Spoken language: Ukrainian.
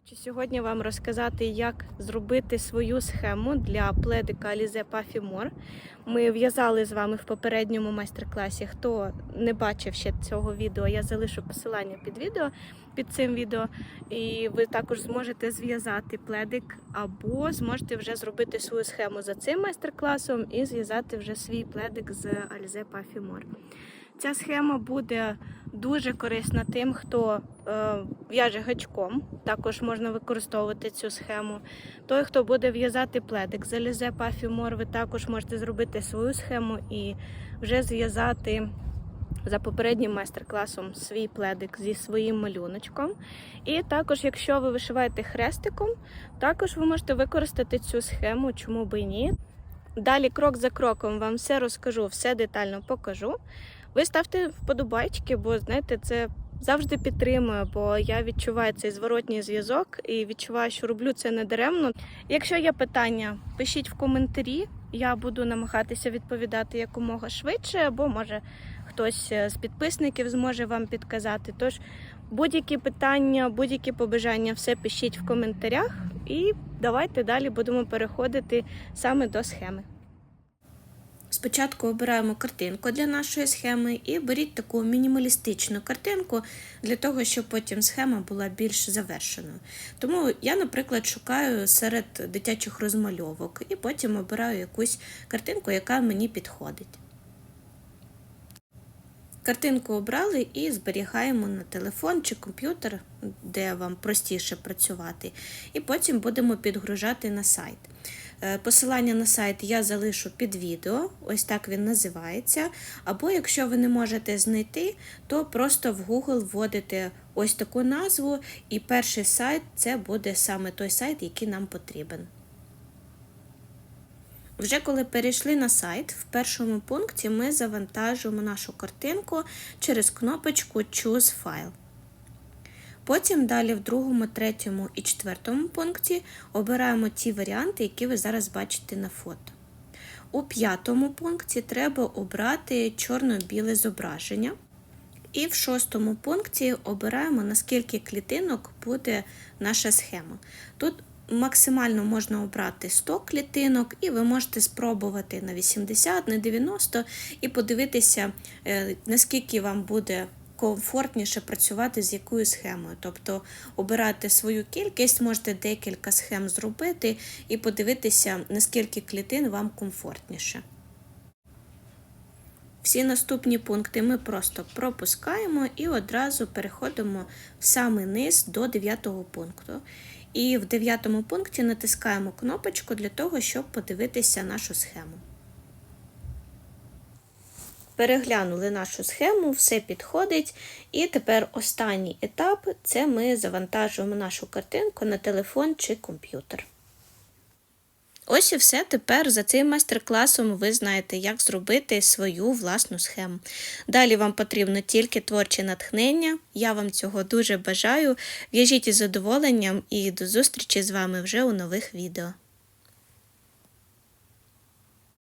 Хочу сьогодні вам розказати, як зробити свою схему для пледика Alize More. Ми в'язали з вами в попередньому майстер-класі. Хто не бачив ще цього відео, я залишу посилання під відео під цим відео. І ви також зможете зв'язати пледик або зможете вже зробити свою схему за цим майстер-класом і зв'язати вже свій пледик з Alize More. Ця схема буде дуже корисна тим, хто в'яже гачком. Також можна використовувати цю схему. Той, хто буде в'язати пледик з Alize Puffy ви також можете зробити свою схему і вже зв'язати за попереднім майстер-класом свій пледик зі своїм малюночком. І також, якщо ви вишиваєте хрестиком, також ви можете використати цю схему, чому би і ні. Далі, крок за кроком, вам все розкажу, все детально покажу. Ви ставте вподобайки, бо знаєте, це завжди підтримує, бо я відчуваю цей зворотній зв'язок і відчуваю, що роблю це не даремно. Якщо є питання, пишіть в коментарі. Я буду намагатися відповідати якомога швидше, або може хтось з підписників зможе вам підказати. Тож будь-які питання, будь-які побажання, все пишіть в коментарях, і давайте далі будемо переходити саме до схеми. Спочатку обираємо картинку для нашої схеми і беріть таку мінімалістичну картинку для того, щоб потім схема була більш завершеною. Тому я, наприклад, шукаю серед дитячих розмальовок і потім обираю якусь картинку, яка мені підходить. Картинку обрали і зберігаємо на телефон чи комп'ютер, де вам простіше працювати, і потім будемо підгружати на сайт. Посилання на сайт я залишу під відео, ось так він називається. Або якщо ви не можете знайти, то просто в Google вводите ось таку назву, і перший сайт це буде саме той сайт, який нам потрібен. Вже коли перейшли на сайт, в першому пункті ми завантажуємо нашу картинку через кнопочку Choose File. Потім далі в другому, третьому і четвертому пункті обираємо ті варіанти, які ви зараз бачите на фото. У п'ятому пункті треба обрати чорно-біле зображення. І в шостому пункті обираємо, наскільки клітинок буде наша схема. Тут максимально можна обрати 100 клітинок, і ви можете спробувати на 80, на 90 і подивитися, наскільки вам буде комфортніше працювати з якою схемою. Тобто обирати свою кількість, можете декілька схем зробити і подивитися, наскільки клітин вам комфортніше. Всі наступні пункти ми просто пропускаємо і одразу переходимо в самий низ до 9 пункту. І в 9 пункті натискаємо кнопочку для того, щоб подивитися нашу схему. Переглянули нашу схему, все підходить. І тепер останній етап це ми завантажуємо нашу картинку на телефон чи комп'ютер. Ось і все. Тепер за цим майстер-класом ви знаєте, як зробити свою власну схему. Далі вам потрібно тільки творче натхнення. Я вам цього дуже бажаю. В'яжіть із задоволенням і до зустрічі з вами вже у нових відео.